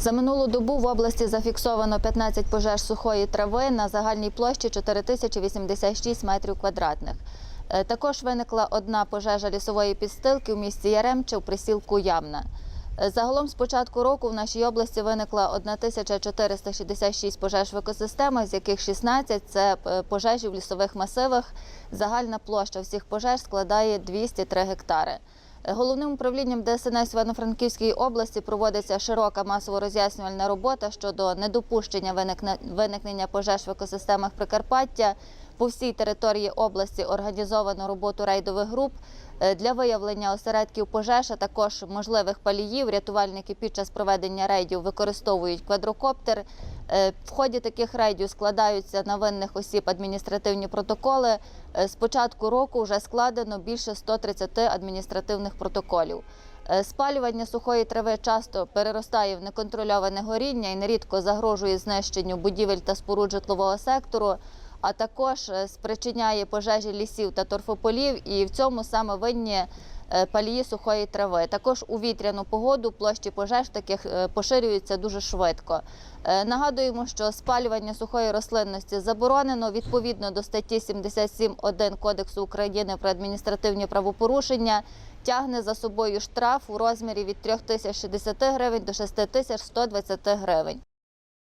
За минулу добу в області зафіксовано 15 пожеж сухої трави на загальній площі 4086 метрів квадратних. Е, Також виникла одна пожежа лісової підстилки в місті Яремче у присілку Ямна. Е, Загалом з початку року в нашій області виникла 1466 пожеж в екосистемах, з яких 16 – це е, пожежі в лісових масивах. Загальна площа всіх пожеж складає 203 гектари. Головним управлінням ДСНС Івано-Франківської області проводиться широка масово-роз'яснювальна робота щодо недопущення виникне- виникнення пожеж в екосистемах Прикарпаття. По всій території області організовано роботу рейдових груп е, для виявлення осередків пожеж, а також можливих паліїв. Рятувальники під час проведення рейдів використовують квадрокоптер. Е, В ході таких рейдів складаються на винних осіб адміністративні протоколи. Е, З початку року вже складено більше 130 адміністративних протоколів. Спалювання сухої трави часто переростає в неконтрольоване горіння і нерідко загрожує знищенню будівель та споруд житлового сектору, а також е, спричиняє пожежі лісів та торфополів, і в цьому саме винні е, палії сухої трави. Також у вітряну погоду площі пожеж таких е, поширюються дуже швидко. Нагадуємо, що спалювання сухої рослинності заборонено відповідно до статті 77.1 Кодексу України про адміністративні правопорушення. Тягне за собою штраф у розмірі від 3060 гривень до 6120 гривень.